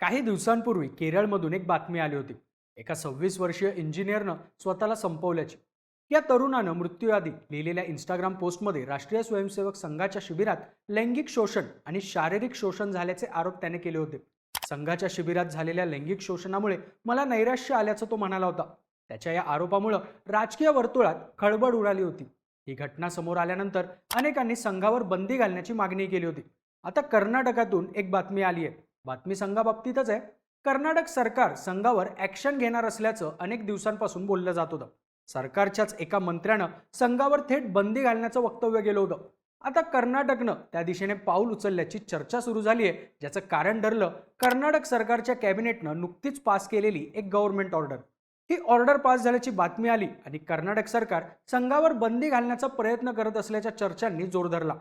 काही दिवसांपूर्वी केरळमधून एक बातमी आली होती. एका सव्वीस वर्षीय इंजिनियरनं स्वतःला संपवल्याची. या तरुणानं मृत्यूआधी लिहिलेल्या इंस्टाग्राम पोस्टमध्ये राष्ट्रीय स्वयंसेवक संघाच्या शिबिरात लैंगिक शोषण आणि शारीरिक शोषण झाल्याचे आरोप त्याने केले होते. संघाच्या शिबिरात झालेल्या लैंगिक शोषणामुळे मला नैराश्य आल्याचं तो म्हणाला होता. त्याच्या या आरोपामुळं राजकीय वर्तुळात खळबळ उडाली होती. ही घटना समोर आल्यानंतर अनेकांनी संघावर बंदी घालण्याची मागणी केली होती. आता कर्नाटकातून एक बातमी आली आहे बातमी संघाबाबतीतच आहे. कर्नाटक सरकार संघावर ॲक्शन घेणार असल्याचं अनेक दिवसांपासून बोललं जात होतं. सरकारच्याच एका मंत्र्यानं संघावर थेट बंदी घालण्याचं वक्तव्य केलं होतं. आता कर्नाटकनं त्या दिशेने पाऊल उचलल्याची चर्चा सुरू झाली आहे ज्याचं कारण ठरलं कर्नाटक सरकारच्या कॅबिनेटनं नुकतीच पास केलेली एक गव्हर्नमेंट ऑर्डर ही ऑर्डर पास झाल्याची बातमी आली आणि कर्नाटक सरकार संघावर बंदी घालण्याचा प्रयत्न करत असल्याच्या चर्चांनी जोर धरला.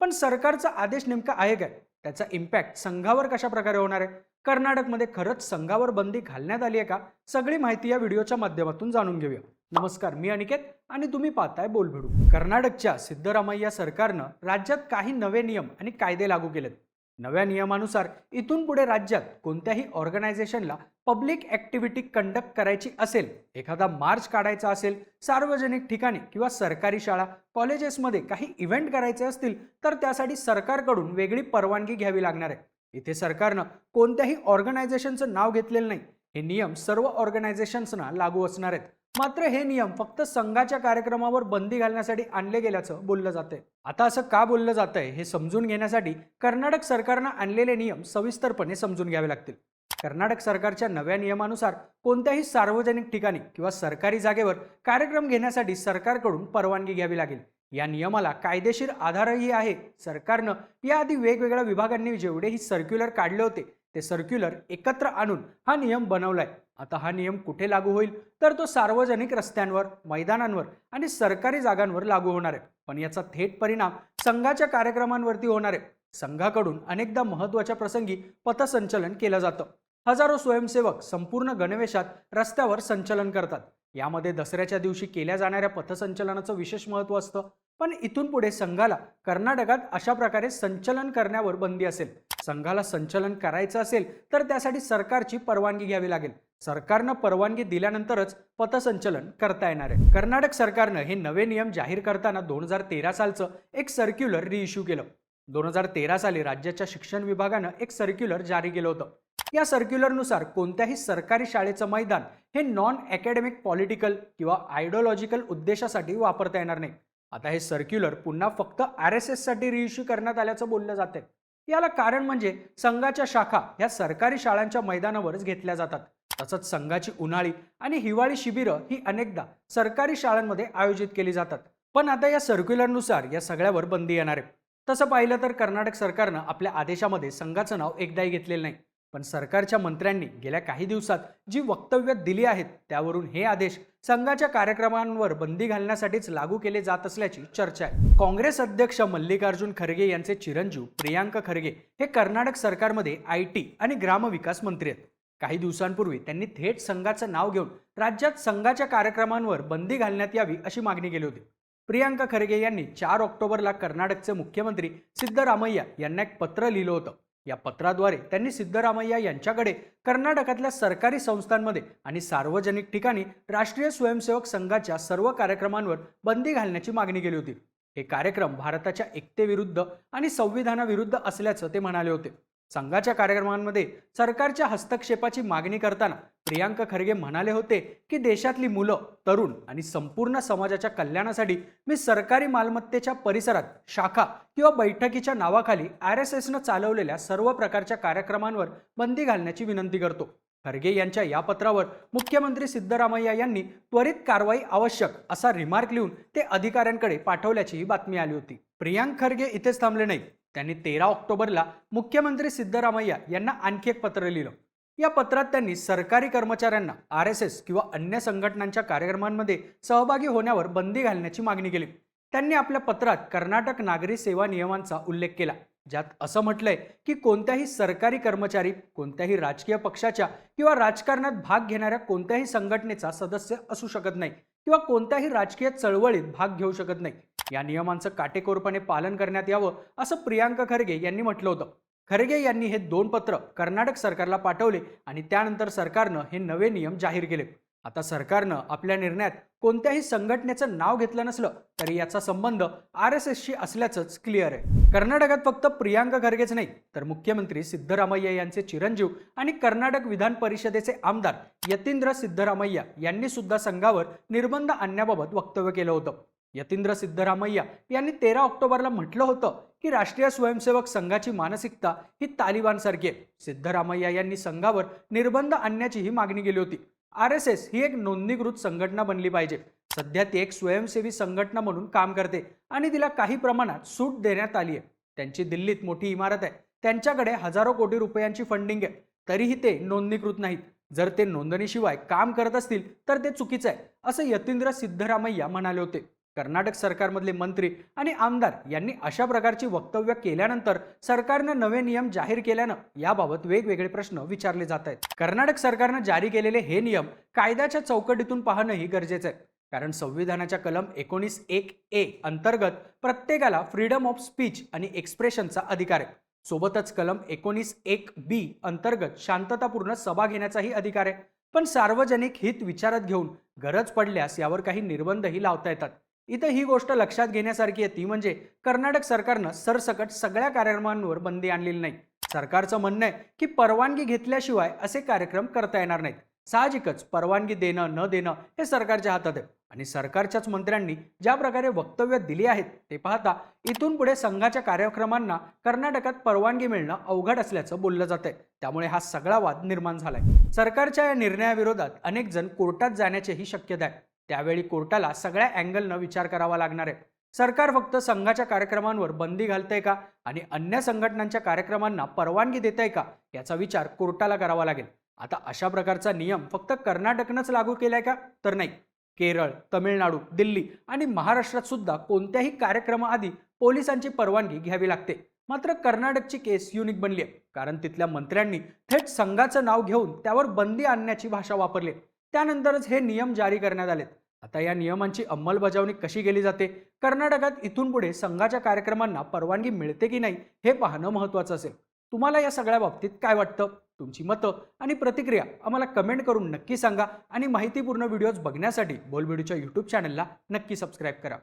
पण सरकारचा आदेश नेमका आहे काय? त्याचा इम्पॅक्ट संघावर कशा प्रकारे होणार आहे? कर्नाटकमध्ये खरंच संघावर बंदी घालण्यात आली आहे का? सगळी माहिती या व्हिडिओच्या माध्यमातून जाणून घेऊया. नमस्कार मी अनिकेत आणि तुम्ही पाहताय बोलभिडू. कर्नाटकच्या सिद्धरामय्या सरकारनं राज्यात काही नवे नियम आणि कायदे लागू केलेत. नव्या नियमानुसार इथून पुढे राज्यात कोणत्याही ऑर्गनायझेशनला पब्लिक ॲक्टिव्हिटी कंडक्ट करायची असेल एखादा मार्च काढायचा असेल सार्वजनिक ठिकाणी किंवा सरकारी शाळा कॉलेजेसमध्ये काही इव्हेंट करायचे असतील तर त्यासाठी सरकारकडून वेगळी परवानगी घ्यावी लागणार आहे. इथे सरकारनं कोणत्याही ऑर्गनायझेशनचं नाव घेतलेलं नाही. हे नियम सर्व ऑर्गनायझेशन्सना लागू असणार आहेत. मात्र हे नियम फक्त संघाच्या कार्यक्रमावर बंदी घालण्यासाठी आणले गेल्याचं बोललं जातंय. आता असं का बोललं जातंय हे समजून घेण्यासाठी कर्नाटक सरकारनं आणलेले नियम सविस्तरपणे समजून घ्यावे लागतील. कर्नाटक सरकारच्या नव्या नियमानुसार कोणत्याही सार्वजनिक ठिकाणी किंवा सरकारी जागेवर कार्यक्रम घेण्यासाठी सरकारकडून परवानगी घ्यावी लागेल. या नियमाला कायदेशीर आधारही आहे. सरकारनं याआधी वेगवेगळ्या विभागांनी जेवढेही सर्क्युलर काढले होते ते सर्क्युलर एकत्र आणून हा नियम बनवलाय. आता हा नियम कुठे लागू होईल? तर तो सार्वजनिक रस्त्यांवर मैदानांवर आणि सरकारी जागांवर लागू होणार आहे. पण याचा थेट परिणाम संघाच्या कार्यक्रमांवरती होणार आहे. संघाकडून अनेकदा महत्त्वाच्या प्रसंगी पथसंचलन केलं जातं. हजारो स्वयंसेवक संपूर्ण गणवेशात रस्त्यावर संचलन करतात. यामध्ये दसऱ्याच्या दिवशी केल्या जाणाऱ्या पथसंचलनाचं विशेष महत्त्व असतं. पण इथून पुढे संघाला कर्नाटकात अशा प्रकारे संचलन करण्यावर बंदी असेल. संघाला संचलन करायचं असेल तर त्यासाठी सरकारची परवानगी घ्यावी लागेल. सरकारनं परवानगी दिल्यानंतरच पथसंचलन करता येणार आहे. कर्नाटक सरकारनं हे नवे नियम जाहीर करताना दोन हजार तेरा सालचं एक सर्क्युलर रिइश्यू केलं. दोन हजार तेरा साली राज्याच्या शिक्षण विभागानं एक सर्क्युलर जारी केलं होतं. या सर्क्युलरनुसार कोणत्याही सरकारी शाळेचं मैदान हे नॉन अकॅडमिक पॉलिटिकल किंवा आयडिओलॉजिकल उद्देशासाठी वापरता येणार नाही. आता हे सर्क्युलर पुन्हा फक्त आर एस एससाठी रिइश्यू करण्यात आल्याचं बोललं जातं याला कारण म्हणजे संघाच्या शाखा ह्या सरकारी शाळांच्या मैदानावरच घेतल्या जातात. तसंच संघाची उन्हाळी आणि हिवाळी शिबिरं ही अनेकदा सरकारी शाळांमध्ये आयोजित केली जातात. पण आता या सर्क्युलरनुसार या सगळ्यावर बंदी येणार आहे. तसं पाहिलं तर कर्नाटक सरकारनं आपल्या आदेशामध्ये संघाचं नाव एकदाही घेतलेलं नाही. पण सरकारच्या मंत्र्यांनी गेल्या काही दिवसात जी वक्तव्य दिली आहेत त्यावरून हे आदेश संघाच्या कार्यक्रमांवर बंदी घालण्यासाठीच लागू केले जात असल्याची चर्चा आहे. काँग्रेस अध्यक्ष मल्लिकार्जुन खरगे यांचे चिरंजीव प्रियांका खरगे हे कर्नाटक सरकारमध्ये आय टी आणि ग्रामविकास मंत्री आहेत. काही दिवसांपूर्वी त्यांनी थेट संघाचं नाव घेऊन राज्यात संघाच्या कार्यक्रमांवर बंदी घालण्यात यावी अशी मागणी केली होती. प्रियांका खरगे यांनी चार ऑक्टोबरला कर्नाटकचे मुख्यमंत्री सिद्धरामय्या यांना एक पत्र लिहिलं होतं. या पत्राद्वारे त्यांनी सिद्धरामय्या यांच्याकडे कर्नाटकातल्या सरकारी संस्थांमध्ये आणि सार्वजनिक ठिकाणी राष्ट्रीय स्वयंसेवक संघाच्या सर्व कार्यक्रमांवर बंदी घालण्याची मागणी केली होती. हे कार्यक्रम भारताच्या एकतेविरुद्ध आणि संविधानाविरुद्ध असल्याचं ते म्हणाले होते. संघाच्या कार्यक्रमांमध्ये सरकारच्या हस्तक्षेपाची मागणी करताना प्रियांक खरगे म्हणाले होते की देशातली मुलं तरुण आणि संपूर्ण समाजाच्या कल्याणासाठी मी सरकारी मालमत्तेच्या परिसरात शाखा किंवा बैठकीच्या नावाखाली आर एस एसनं चालवलेल्या सर्व प्रकारच्या कार्यक्रमांवर बंदी घालण्याची विनंती करतो. खरगे यांच्या या पत्रावर मुख्यमंत्री सिद्धरामय्या यांनी त्वरित कारवाई आवश्यक असा रिमार्क लिहून ते अधिकाऱ्यांकडे पाठवल्याची बातमी आली होती. प्रियांक खरगे इथेच थांबले नाही त्यांनी तेरा ऑक्टोबरला मुख्यमंत्री सिद्धरामय्या यांना आणखी एक पत्र लिहिलं. या पत्रात त्यांनी सरकारी कर्मचाऱ्यांना आर एस एस किंवा अन्य संघटनांच्या कार्यक्रमांमध्ये सहभागी होण्यावर बंदी घालण्याची मागणी केली. त्यांनी आपल्या पत्रात कर्नाटक नागरी सेवा नियमांचा उल्लेख केला ज्यात असं म्हटलंय की कोणत्याही सरकारी कर्मचारी कोणत्याही राजकीय पक्षाच्या किंवा राजकारणात भाग घेणाऱ्या कोणत्याही संघटनेचा सदस्य असू शकत नाही किंवा कोणत्याही राजकीय चळवळीत भाग घेऊ शकत नाही. या नियमांचं काटेकोरपणे पालन करण्यात यावं असं प्रियांका खरगे यांनी म्हटलं होतं. खरगे यांनी हे दोन पत्र कर्नाटक सरकारला पाठवले आणि त्यानंतर सरकारनं हे नवे नियम जाहीर केले. आता सरकारनं आपल्या निर्णयात कोणत्याही संघटनेचं नाव घेतलं नसलं तरी याचा संबंध आर एस एसशी असल्याचंच क्लिअर आहे. कर्नाटकात फक्त प्रियांका खरगेच नाही तर मुख्यमंत्री सिद्धरामय्या यांचे चिरंजीव आणि कर्नाटक विधान परिषदेचे आमदार यतींद्र सिद्धरामय्या यांनी सुद्धा संघावर निर्बंध आणण्याबाबत वक्तव्य केलं होतं. यतींद्र सिद्धरामय्या यांनी तेरा ऑक्टोबरला म्हटलं होतं की राष्ट्रीय स्वयंसेवक संघाची मानसिकता ही तालिबानसारखी आहे. सिद्धरामय्या यांनी संघावर निर्बंध आणण्याचीही मागणी केली होती. आर एस एस ही एक नोंदणीकृत संघटना बनली पाहिजे. सध्या ती एक स्वयंसेवी संघटना म्हणून काम करते आणि तिला काही प्रमाणात सूट देण्यात आली आहे. त्यांची दिल्लीत मोठी इमारत आहे. त्यांच्याकडे हजारो कोटी रुपयांची फंडिंग आहे. तरीही ते नोंदणीकृत नाहीत. जर ते नोंदणीशिवाय काम करत असतील तर ते चुकीचं आहे असं यतींद्र सिद्धरामय्या म्हणाले होते. कर्नाटक सरकारमधले मंत्री आणि आमदार यांनी अशा प्रकारची वक्तव्य केल्यानंतर सरकारनं नवे नियम जाहीर केल्यानं याबाबत वेगवेगळे प्रश्न विचारले जात आहेत. कर्नाटक सरकारनं जारी केलेले हे नियम कायद्याच्या चौकटीतून पाहणंही गरजेचं आहे. कारण संविधानाच्या कलम एकोणीस एक ए अंतर्गत प्रत्येकाला फ्रीडम ऑफ स्पीच आणि एक्सप्रेशनचा अधिकार आहे. सोबतच कलम एकोणीस एक बी अंतर्गत शांततापूर्ण सभा घेण्याचाही अधिकार आहे. पण सार्वजनिक हित विचारात घेऊन गरज पडल्यास यावर काही निर्बंधही लावता येतात. इथं ही गोष्ट लक्षात घेण्यासारखी आहे ती म्हणजे कर्नाटक सरकारनं सरसकट सगळ्या कार्यक्रमांवर बंदी आणलेली नाही. सरकारचं म्हणणं आहे की परवानगी घेतल्याशिवाय असे कार्यक्रम करता येणार नाहीत. साहजिकच परवानगी देणं न देणं हे सरकारच्या हातात आहे. आणि सरकारच्याच मंत्र्यांनी ज्या प्रकारे वक्तव्य दिली आहेत ते पाहता इथून पुढे संघाच्या कार्यक्रमांना कर्नाटकात परवानगी मिळणं अवघड असल्याचं बोललं जात आहे त्यामुळे हा सगळा वाद निर्माण झालाय. सरकारच्या या निर्णयाविरोधात अनेक जण कोर्टात जाण्याचीही शक्यता आहे. त्यावेळी कोर्टाला सगळ्या अँगलनं विचार करावा लागणार आहे. सरकार फक्त संघाच्या कार्यक्रमांवर बंदी घालतंय का? आणि अन्य संघटनांच्या कार्यक्रमांना परवानगी देत आहे का? याचा विचार कोर्टाला करावा लागेल. आता अशा प्रकारचा नियम फक्त कर्नाटकनंच लागू केलाय का? तर नाही. केरळ तमिळनाडू दिल्ली आणि महाराष्ट्रात सुद्धा कोणत्याही कार्यक्रमाआधी पोलिसांची परवानगी घ्यावी लागते. मात्र कर्नाटकची केस युनिक बनली आहे. कारण तिथल्या मंत्र्यांनी थेट संघाचं नाव घेऊन त्यावर बंदी आणण्याची भाषा वापरली त्यानंतरच हे नियम जारी करण्यात आलेत. आता या नियमांची अंमलबजावणी कशी केली जाते? कर्नाटकात इथून पुढे संघाच्या कार्यक्रमांना परवानगी मिळते की नाही हे पाहणं महत्त्वाचं असेल. तुम्हाला या सगळ्या बाबतीत काय वाटतं? तुमची मतं आणि प्रतिक्रिया आम्हाला कमेंट करून नक्की सांगा आणि माहितीपूर्ण व्हिडिओज बघण्यासाठी बोलबिडूच्या यूट्यूब चॅनलला नक्की सबस्क्राईब करा.